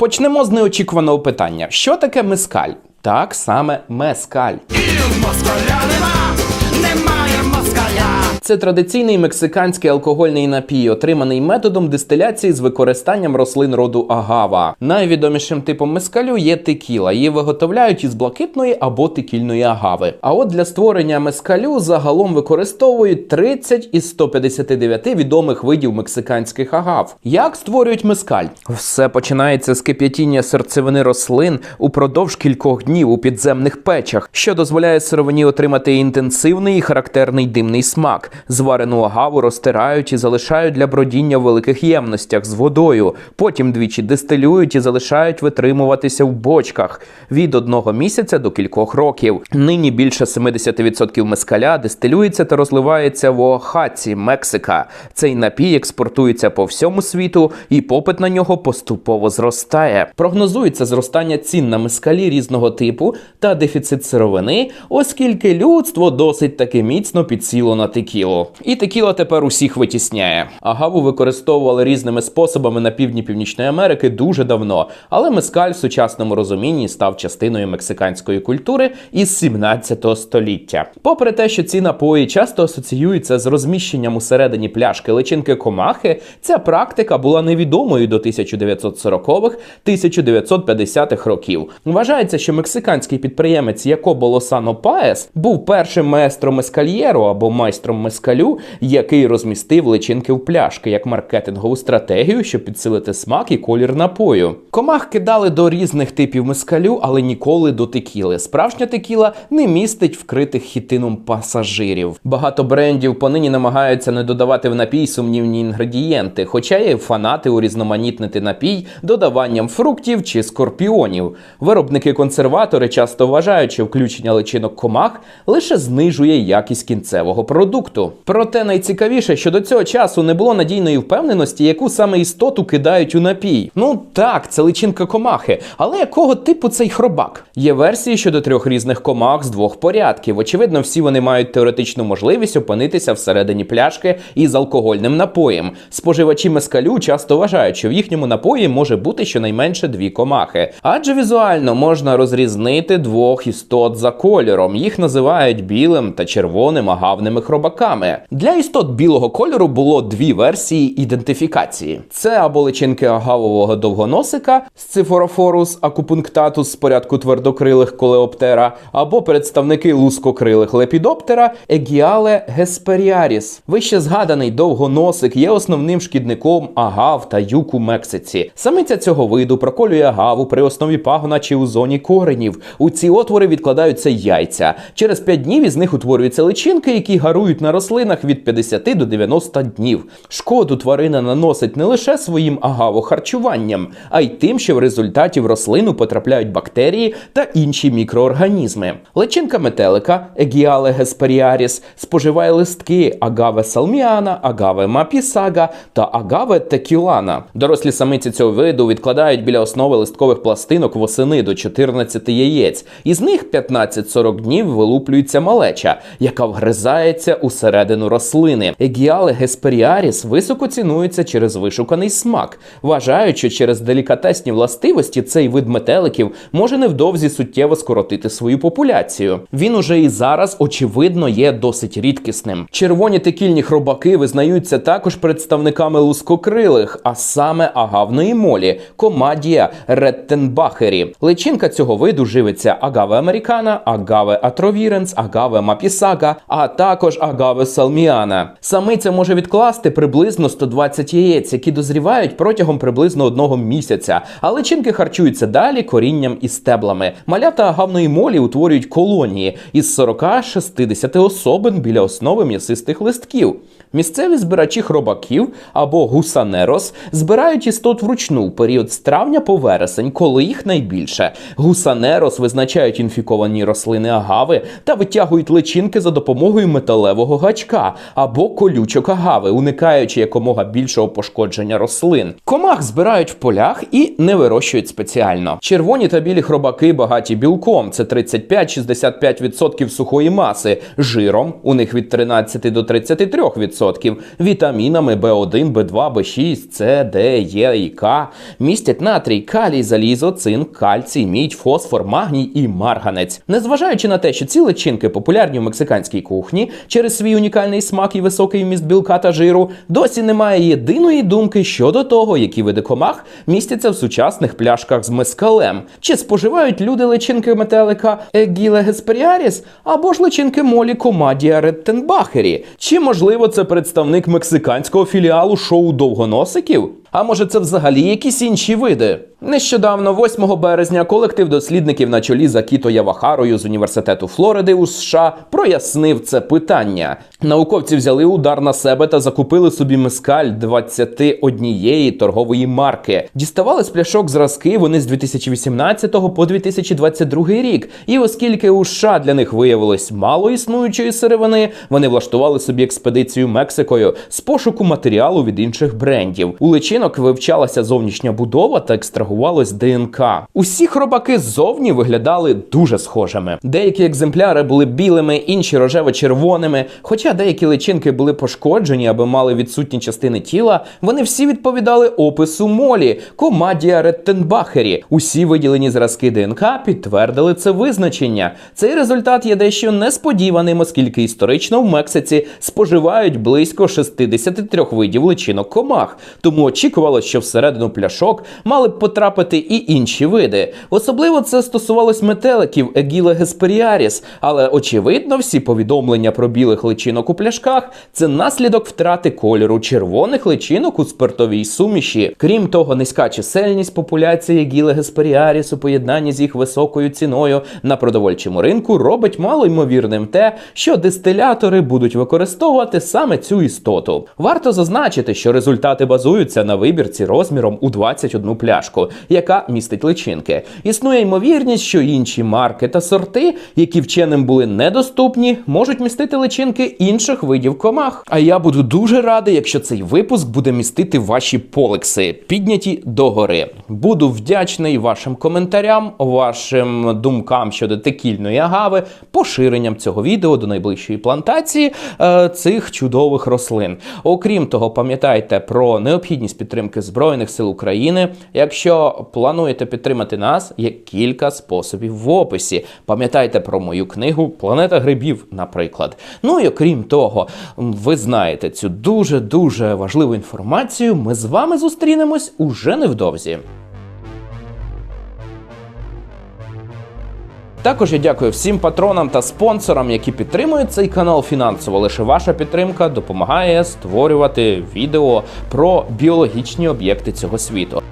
Почнемо з неочікуваного питання: що таке мескаль? Так саме мескаль. Нема, немає москаля. Це традиційний мексиканський алкогольний напій, отриманий методом дистиляції з використанням рослин роду агава. Найвідомішим типом мескалю є текіла. Її виготовляють із блакитної або текільної агави. А от для створення мескалю загалом використовують 30 із 159 відомих видів мексиканських агав. Як створюють мескаль? Все починається з кип'ятіння серцевини рослин упродовж кількох днів у підземних печах, що дозволяє сировині отримати інтенсивний і характерний димний смак. Зварену агаву розтирають і залишають для бродіння в великих ємностях з водою. Потім двічі дистилюють і залишають витримуватися в бочках від одного місяця до кількох років. Нині більше 70% мескаля дистилюється та розливається в Оахаці, Мексика. Цей напій експортується по всьому світу, і попит на нього поступово зростає. Прогнозується зростання цін на мескалі різного типу та дефіцит сировини, оскільки людство досить таки міцно підсіло на текілу. І текіла тепер усіх витісняє. Агаву використовували різними способами на півдні Північної Америки дуже давно, але мескаль в сучасному розумінні став частиною мексиканської культури із 17 століття. Попри те, що ці напої часто асоціюються з розміщенням усередині пляшки личинки комахи, ця практика була невідомою до 1940-х, 1950-х років. Вважається, що мексиканський підприємець Якобо Лосано Паес був першим маестром мескальєру або майстром мескалю, який розмістив личинки в пляшки як маркетингову стратегію, щоб підсилити смак і колір напою. Комах кидали до різних типів мескалю, але ніколи до текіли. Справжня текіла не містить вкритих хітином пасажирів. Багато брендів понині намагаються не додавати в напій сумнівні інгредієнти, хоча є фанати урізноманітнити напій додаванням фруктів чи скорпіонів. Виробники-консерватори часто вважають, що включення личинок комах лише знижує якість кінцевого продукту. Проте найцікавіше, що до цього часу не було надійної впевненості, яку саме істоту кидають у напій. Ну так, це личинка комахи, але якого типу цей хробак? Є версії щодо трьох різних комах з двох порядків. Очевидно, всі вони мають теоретичну можливість опинитися всередині пляшки із алкогольним напоєм. Споживачі мескалю часто вважають, що в їхньому напої може бути щонайменше дві комахи, адже візуально можна розрізнити двох істот за кольором. Їх називають білим та червоним агавними хробаками. Для істот білого кольору було дві версії ідентифікації: це або личинки агавового довгоносика Сцифорофорус акупунктатус з порядку твердокрилих колеоптера, або представники лускокрилих лепідоптера Егіале гесперіаріс. Вище згаданий довгоносик є основним шкідником агав та юк у Мексиці. Самиця цього виду проколює агаву при основі пагона чи у зоні коренів. У ці отвори відкладаються яйця. Через 5 днів із них утворюються личинки, які гарують на рослинах від 50 до 90 днів. Шкоду тварина наносить не лише своїм агавохарчуванням, а й тим, що в результаті в рослину потрапляють бактерії та інші мікроорганізми. Личинка метелика Егіале гесперіаріс споживає листки агаве салміана, агаве мапісага та агаве текілана. Дорослі самиці цього виду відкладають біля основи листкових пластинок восени до 14 яєць. Із них 15-40 днів вилуплюється малеча, яка вгризається усередину рослини. Егіале гесперіаріс високо цінується через вишуканий смак. Вважають, що через делікатесні властивості цей вид метеликів може невдовзі суттєво скоротити свою популяцію. Він уже і зараз, очевидно, є досить рідкісним. Червоні текільні хробаки визнаються також представниками лускокрилих, а саме агавної молі комадія реттенбахері. Личинка цього виду живиться агаве американа, агаве атровіренс, агаве мапісага, а також агаве салміана. Самиця може відкласти приблизно 120 яєць, які дозрівають протягом приблизно одного місяця. А личинки харчуються далі корінням і стеблами. Малята агавної молі утворюють колонії із 40-60 особин біля основи м'ясистих листків. Місцеві збирачі хробаків або гусанерос збирають істот вручну в період з травня по вересень, коли їх найбільше. Гусанерос визначають інфіковані рослини агави та витягують личинки за допомогою металевого гачка або колючок агави, уникаючи якомога більшого пошкодження рослин. Комах збирають в полях і не вирощують спеціально. Червоні та білі хробаки багаті білком. Це 35-65% сухої маси. Жиром у них від 13 до 33%. 100%, вітамінами В1, В2, В6, С, Д, Е і К, містять натрій, калій, залізо, цинк, кальцій, мідь, фосфор, магній і марганець. Незважаючи на те, що ці личинки популярні в мексиканській кухні через свій унікальний смак і високий вміст білка та жиру, досі немає єдиної думки щодо того, які види комах містяться в сучасних пляшках з мескалем. Чи споживають люди личинки метелика Егіле Гесперіаріс або ж личинки молі Комадія Реттенбахері? Чи можливо це представник мексиканського філіалу шоу довгоносиків? А може це взагалі якісь інші види? Нещодавно, 8 березня, колектив дослідників на чолі з Акіто Явахарою з університету Флориди у США прояснив це питання. Науковці взяли удар на себе та закупили собі мескаль 21 торгової марки. Діставали з пляшок зразки вони з 2018 по 2022 рік. І оскільки у США для них виявилось мало існуючої сировини, вони влаштували собі експедицію Мексикою з пошуку матеріалу від інших брендів. У личинок вивчалася зовнішня будова та екстрагувалось ДНК. Усі хробаки ззовні виглядали дуже схожими. Деякі екземпляри були білими, інші рожево-червоними. Хоча деякі личинки були пошкоджені аби мали відсутні частини тіла, вони всі відповідали опису молі Комадія Реттенбахері. Усі виділені зразки ДНК підтвердили це визначення. Цей результат є дещо несподіваним, оскільки історично в Мексиці споживають близько 63 видів личинок комах. Тому очікувалось, що всередину пляшок мали б потрапити і інші види. Особливо це стосувалось метеликів Егіле Гесперіаріс, але очевидно, всі повідомлення про білих личинок у пляшках це наслідок втрати кольору червоних личинок у спиртовій суміші. Крім того, низька чисельність популяції Егіле Гесперіаріс у поєднанні з їх високою ціною на продовольчому ринку робить мало ймовірним те, що дистилятори будуть використовувати саме цю істоту. Варто зазначити, що результати базуються на вибірці розміром у 21 пляшку, яка містить личинки. Існує ймовірність, що інші марки та сорти, які вченим були недоступні, можуть містити личинки інших видів комах. А я буду дуже радий, якщо цей випуск буде містити ваші полекси, підняті догори. Буду вдячний вашим коментарям, вашим думкам щодо текільної агави, поширенням цього відео до найближчої плантації е, цих чудових рослин. Окрім того, пам'ятайте про необхідність підтримки Збройних сил України. Якщо плануєте підтримати нас, є кілька способів в описі. Пам'ятайте про мою книгу Планета грибів, наприклад. Ну і окрім того, ви знаєте цю дуже дуже важливу інформацію. Ми з вами зустрінемось уже невдовзі. Також я дякую всім патронам та спонсорам, які підтримують цей канал фінансово. Лише ваша підтримка допомагає створювати відео про біологічні об'єкти цього світу.